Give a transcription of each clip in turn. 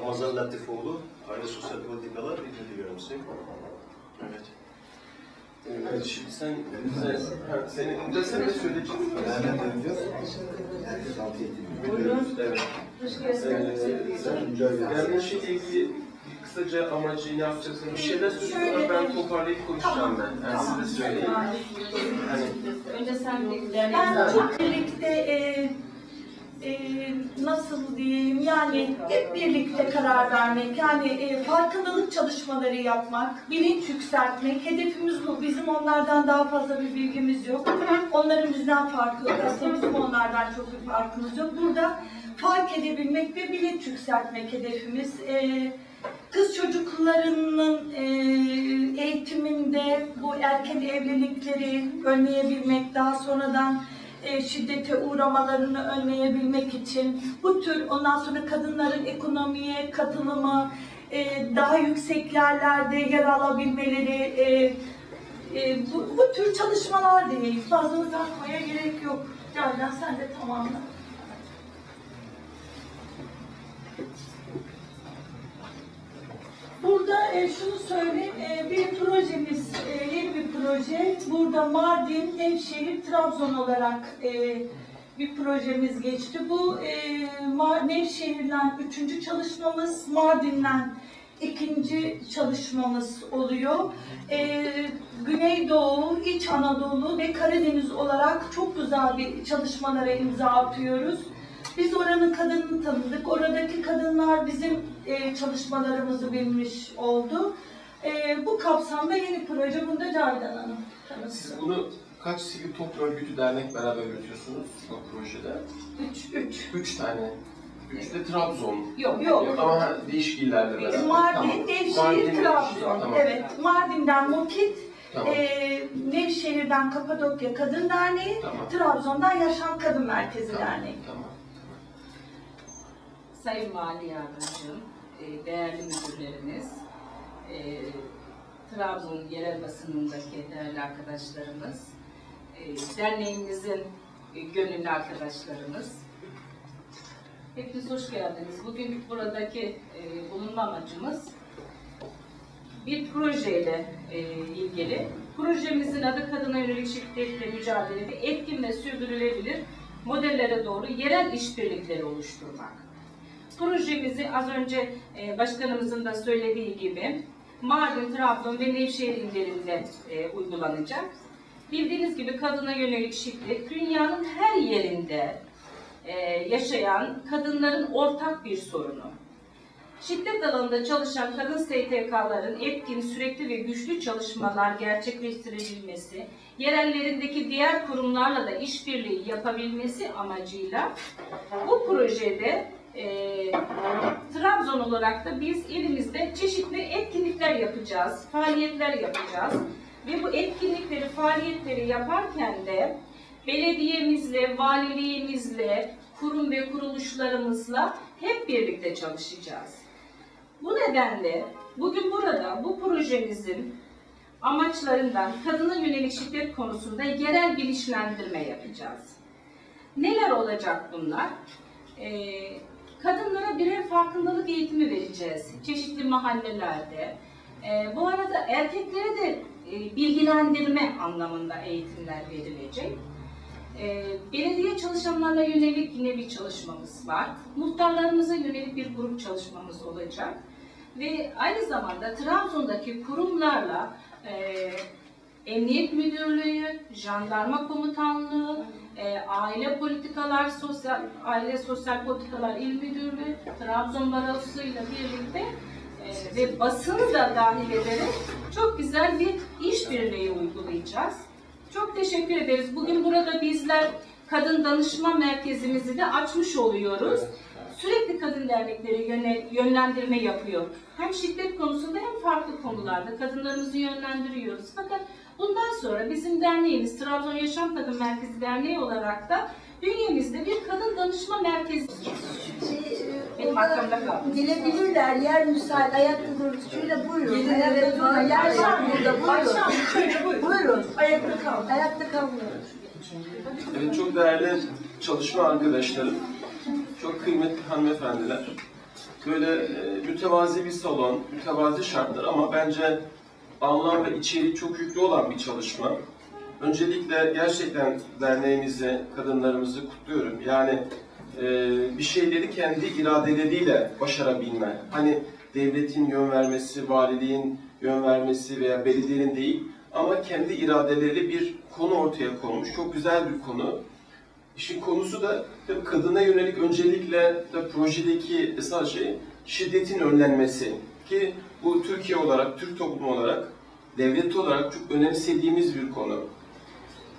Ramazan Latifoğlu, Aile Sosyal Politikalar İlgili Yöneticisi. Evet. Evet, şimdi sen, sen, ha, senin de sen de söyleyeceksin. Buyurun. Evet. Ee, sen şeyle ilgili kısaca amacı ne yapacaksın? Bir şeyler söyleyeyim ama ben toparlayıp konuşacağım ben. Yani size söyleyeyim. Hani Önce sen bir Ben birlikte e, e, nasıl diyeyim yani hep birlikte karar vermek yani e, farkındalık çalışmaları yapmak, bilinç yükseltmek hedefimiz bu. Bizim onlardan daha fazla bir bilgimiz yok. Onların bizden farkı. Aslında bizim onlardan çok bir farkımız yok. Burada fark edebilmek ve bilinç yükseltmek hedefimiz. E, Kız çocuklarının e, eğitiminde bu erken evlilikleri önleyebilmek, daha sonradan e, şiddete uğramalarını önleyebilmek için bu tür ondan sonra kadınların ekonomiye katılımı, e, daha yüksek yerlerde yer alabilmeleri, e, e, bu, bu tür çalışmalar değil. Fazla uzatmaya gerek yok. Canan sen de tamamla. Burada e, şunu söyleyeyim, e, bir projemiz, e, yeni bir proje. Burada Mardin, Nevşehir, Trabzon olarak e, bir projemiz geçti. Bu e, Nevşehir'den üçüncü çalışmamız, Mardin'den ikinci çalışmamız oluyor. E, Güneydoğu, İç Anadolu ve Karadeniz olarak çok güzel bir çalışmalara imza atıyoruz. Biz oranın kadınını tanıdık. Oradaki kadınlar bizim e, çalışmalarımızı bilmiş oldu. E, bu kapsamda yeni proje. Bunu da Cavidan Hanım siz bunu kaç sivil toplum örgütü dernek beraber yürütüyorsunuz bu projede? Üç, üç. Üç tane. Üç de Trabzon. Yok, yok. Ama ha, değişik illerle beraber. Mardin, Tamam. Nevşehir, Mardin, Trabzon. Tamam. Evet, Mardin'den Mokit, Tamam. e, Nevşehir'den Kapadokya Kadın Derneği, Tamam. Trabzon'dan Yaşam Kadın Merkezi Tamam. Derneği. Tamam. Sayın Vali Yardımcım, e, değerli müdürlerimiz, e, Trabzon yerel basınındaki değerli arkadaşlarımız, e, derneğimizin e, gönüllü arkadaşlarımız, hepiniz hoş geldiniz. Bugün buradaki e, bulunma amacımız bir projeyle ilgili. Projemizin adı Kadına Yönelik Şiddetle Mücadele ve Etkin ve Sürdürülebilir Modellere Doğru Yerel İşbirlikleri Oluşturmak. Projemizi az önce e, başkanımızın da söylediği gibi Mardin, Trabzon ve Nevşehir illerinde e, uygulanacak. Bildiğiniz gibi kadına yönelik şiddet dünyanın her yerinde e, yaşayan kadınların ortak bir sorunu. Şiddet alanında çalışan kadın STK'ların etkin, sürekli ve güçlü çalışmalar gerçekleştirebilmesi, yerellerindeki diğer kurumlarla da işbirliği yapabilmesi amacıyla bu projede e, Trabzon olarak da biz elimizde çeşitli etkinlikler yapacağız, faaliyetler yapacağız. Ve bu etkinlikleri, faaliyetleri yaparken de belediyemizle, valiliğimizle, kurum ve kuruluşlarımızla hep birlikte çalışacağız. Bu nedenle bugün burada bu projemizin amaçlarından kadına yönelik şiddet konusunda yerel bilinçlendirme yapacağız. Neler olacak bunlar? Ee, kadınlara birer farkındalık eğitimi vereceğiz çeşitli mahallelerde. Ee, bu arada erkeklere de e, bilgilendirme anlamında eğitimler verilecek. Ee, belediye çalışanlarına yönelik yine bir çalışmamız var. Muhtarlarımıza yönelik bir grup çalışmamız olacak. Ve aynı zamanda Trabzon'daki kurumlarla e, Emniyet Müdürlüğü, Jandarma Komutanlığı, e, Aile Politikalar, Sosyal Aile Sosyal Politikalar İl Müdürlüğü, Trabzon Barosu ile birlikte e, ve basını da dahil ederek çok güzel bir işbirliği uygulayacağız. Çok teşekkür ederiz. Bugün burada bizler kadın danışma merkezimizi de açmış oluyoruz. Sürekli kadın dernekleri yöne- yönlendirme yapıyor. Hem şiddet konusunda hem farklı konularda kadınlarımızı yönlendiriyoruz. Fakat bundan sonra bizim derneğimiz Trabzon Yaşam Kadın Merkezi Derneği olarak da bünyemizde bir kadın danışma merkezi Benim arkamda kaldı. Gelebilirler, yer müsait, ayakta durun. Şöyle buyurun. Durun, yer var burada, buyurun. Şöyle buyurun. Buyurun. Ayakta kalın. Ayakta kalmıyoruz. Evet, çok değerli çalışma arkadaşlarım, çok kıymetli hanımefendiler. böyle e, mütevazi bir salon, mütevazi şartlar ama bence anlam ve içeriği çok yüklü olan bir çalışma. Öncelikle gerçekten derneğimizi, kadınlarımızı kutluyorum. Yani e, bir şeyleri kendi iradeleriyle başarabilme. Hani devletin yön vermesi, valiliğin yön vermesi veya belediyenin değil ama kendi iradeleri bir konu ortaya konmuş. Çok güzel bir konu. İşin konusu da tabii kadına yönelik öncelikle de projedeki esas şey şiddetin önlenmesi. Ki bu Türkiye olarak, Türk toplumu olarak, devlet olarak çok önemsediğimiz bir konu.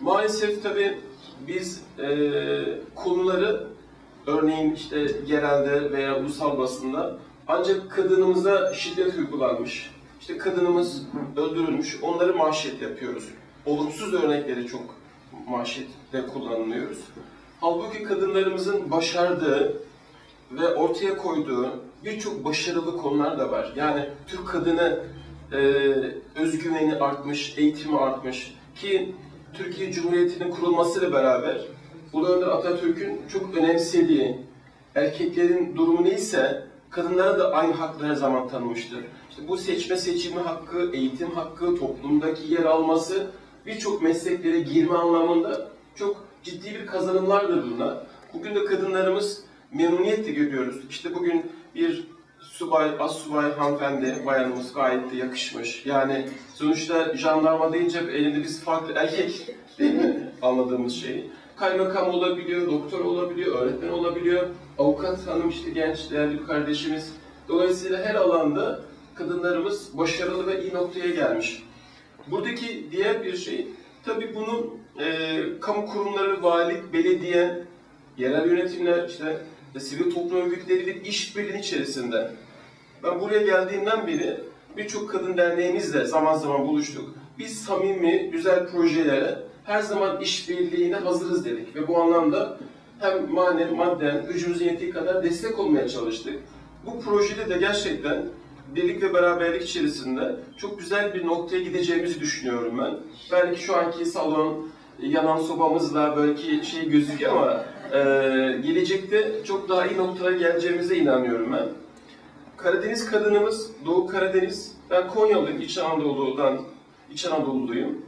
Maalesef tabii biz eee, konuları örneğin işte genelde veya ulusal basında ancak kadınımıza şiddet uygulanmış, işte kadınımız öldürülmüş, onları manşet yapıyoruz. Olumsuz örnekleri çok manşette kullanılıyoruz. Halbuki kadınlarımızın başardığı ve ortaya koyduğu birçok başarılı konular da var. Yani Türk kadını e, özgüveni artmış, eğitimi artmış ki Türkiye Cumhuriyeti'nin kurulmasıyla beraber Ulu Önder Atatürk'ün çok önemsediği erkeklerin durumu neyse kadınlara da aynı hakları her zaman tanımıştır. İşte bu seçme seçilme hakkı, eğitim hakkı, toplumdaki yer alması birçok mesleklere girme anlamında çok ciddi bir kazanımlardır bunlar. Bugün de kadınlarımız memnuniyetle görüyoruz. İşte bugün bir subay, az subay hanımefendi, bayanımız gayet de yakışmış. Yani sonuçta jandarma deyince hep elinde biz farklı erkek değil mi anladığımız şey. Kaymakam olabiliyor, doktor olabiliyor, öğretmen olabiliyor, avukat hanım işte genç değerli bir kardeşimiz. Dolayısıyla her alanda kadınlarımız başarılı ve iyi noktaya gelmiş. Buradaki diğer bir şey, tabii bunu e, kamu kurumları, valilik, belediye, yerel yönetimler, işte e, sivil toplum örgütleri bir işbirliği içerisinde. Ben buraya geldiğimden beri birçok kadın derneğimizle zaman zaman buluştuk. Biz samimi, güzel projelere her zaman işbirliğine hazırız dedik ve bu anlamda hem manen, madden, gücümüzün yettiği kadar destek olmaya çalıştık. Bu projede de gerçekten birlik ve beraberlik içerisinde çok güzel bir noktaya gideceğimizi düşünüyorum ben. Belki şu anki salon, yanan sobamızla belki şey gözüküyor ama e, gelecekte çok daha iyi noktalara geleceğimize inanıyorum ben. Karadeniz kadınımız, Doğu Karadeniz, ben Konyalıyım, İç Anadolu'dan, İç Anadolu'luyum.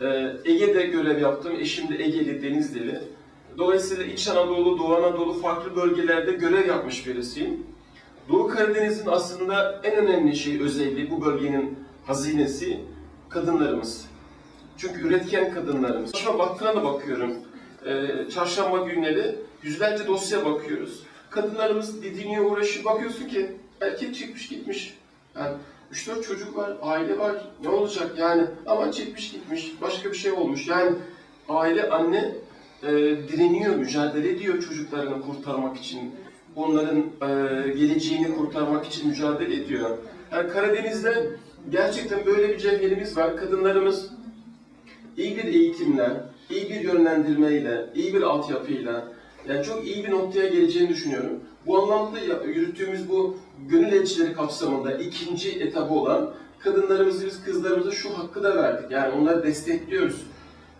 Ee, Ege'de görev yaptım, eşim de Ege'li, Denizli'li. Dolayısıyla İç Anadolu, Doğu Anadolu farklı bölgelerde görev yapmış birisiyim. Doğu Karadeniz'in aslında en önemli şey, özelliği, bu bölgenin hazinesi kadınlarımız. Çünkü üretken kadınlarımız. Şu baktığına da bakıyorum. Ee, çarşamba günleri yüzlerce dosya bakıyoruz. Kadınlarımız didiniyor, uğraşıyor. Bakıyorsun ki erkek çıkmış gitmiş. Yani 3-4 çocuk var, aile var. Ne olacak yani? Ama çekmiş gitmiş, başka bir şey olmuş. Yani aile, anne e, direniyor, mücadele ediyor çocuklarını kurtarmak için. Onların e, geleceğini kurtarmak için mücadele ediyor. Yani Karadeniz'de gerçekten böyle bir cevherimiz var. Kadınlarımız iyi bir eğitimle, iyi bir yönlendirmeyle, iyi bir altyapıyla, yani çok iyi bir noktaya geleceğini düşünüyorum. Bu anlamda yürüttüğümüz bu gönül elçileri kapsamında ikinci etabı olan kadınlarımızı, biz kızlarımıza şu hakkı da verdik. Yani onları destekliyoruz.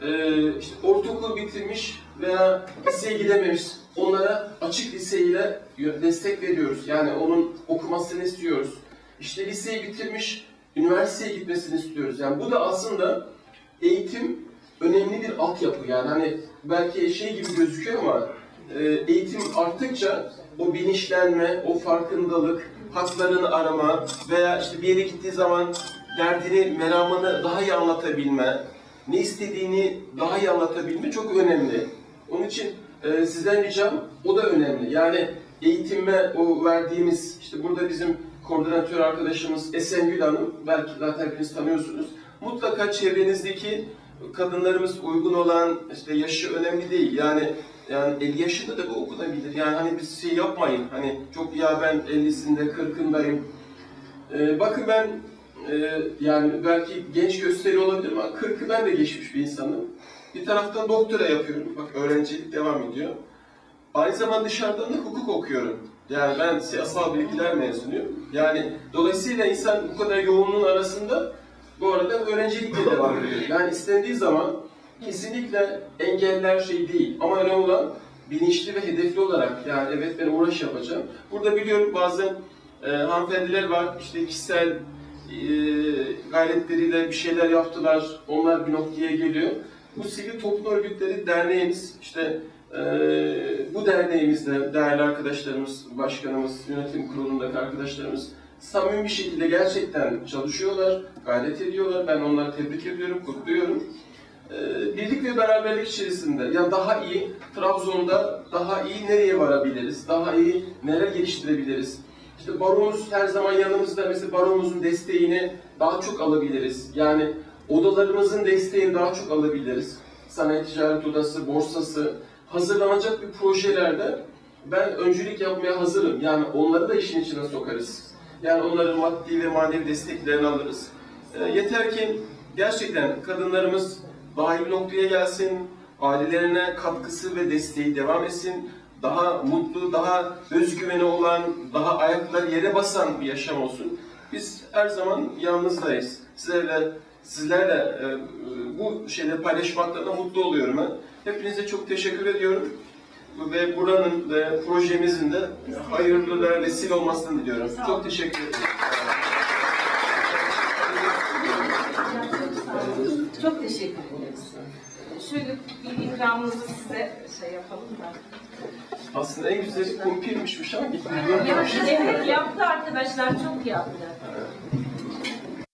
Ee, işte ortaokul bitirmiş veya liseye gidememiş, onlara açık liseyle destek veriyoruz. Yani onun okumasını istiyoruz. İşte liseyi bitirmiş, üniversiteye gitmesini istiyoruz. Yani bu da aslında eğitim önemli bir altyapı. Yani hani belki şey gibi gözüküyor ama e, eğitim arttıkça o bilinçlenme, o farkındalık, haklarını arama veya işte bir yere gittiği zaman derdini, meramını daha iyi anlatabilme, ne istediğini daha iyi anlatabilme çok önemli. Onun için e, sizden ricam o da önemli. Yani eğitime o verdiğimiz, işte burada bizim koordinatör arkadaşımız Esengül Hanım, belki zaten hepiniz tanıyorsunuz. Mutlaka çevrenizdeki kadınlarımız uygun olan, işte yaşı önemli değil. Yani yani 50 yaşında da bu okunabilir. Yani hani bir şey yapmayın. Hani çok ya ben 50'sinde 40'ındayım. Ee, bakın ben e, yani belki genç gösteriyor olabilir ama 40'ı ben de geçmiş bir insanım. Bir taraftan doktora yapıyorum. Bak öğrencilik devam ediyor. Aynı zamanda dışarıdan da hukuk okuyorum. Yani ben siyasal bilgiler mezunuyum. Yani dolayısıyla insan bu kadar yoğunluğun arasında bu arada öğrencilikle devam ediyor. Yani istendiği zaman kesinlikle engeller şey değil. Ama önemli olan bilinçli ve hedefli olarak yani evet ben uğraş yapacağım. Burada biliyorum bazı e, hanımefendiler var işte kişisel e, gayretleriyle bir şeyler yaptılar. Onlar bir noktaya geliyor. Bu sivil toplum örgütleri derneğimiz işte e, bu derneğimizde değerli arkadaşlarımız, başkanımız, yönetim kurulundaki arkadaşlarımız samimi bir şekilde gerçekten çalışıyorlar, gayret ediyorlar. Ben onları tebrik ediyorum, kutluyorum. Ee, birlik ve beraberlik içerisinde ya daha iyi Trabzon'da daha iyi nereye varabiliriz? Daha iyi neler geliştirebiliriz? İşte baromuz her zaman yanımızda. Mesela baromuzun desteğini daha çok alabiliriz. Yani odalarımızın desteğini daha çok alabiliriz. Sanayi Ticaret Odası, borsası hazırlanacak bir projelerde ben öncülük yapmaya hazırım. Yani onları da işin içine sokarız. Yani onların maddi ve manevi desteklerini alırız. Ee, yeter ki gerçekten kadınlarımız bir noktaya gelsin, ailelerine katkısı ve desteği devam etsin, daha mutlu, daha özgüveni olan, daha ayakları yere basan bir yaşam olsun. Biz her zaman yanınızdayız. Sizlerle, sizlerle e, e, bu şeyleri paylaşmaktan da mutlu oluyorum ben. Hepinize çok teşekkür ediyorum. Ve buranın ve projemizin de hayırlılara vesile olmasını diliyorum. Çok teşekkür ederim. Çok teşekkür ederiz. Şöyle bir ikramımızı size şey yapalım da. Aslında en güzeli kumpirmişmiş ama gitmiyor. Evet yaptı arkadaşlar çok yaptı.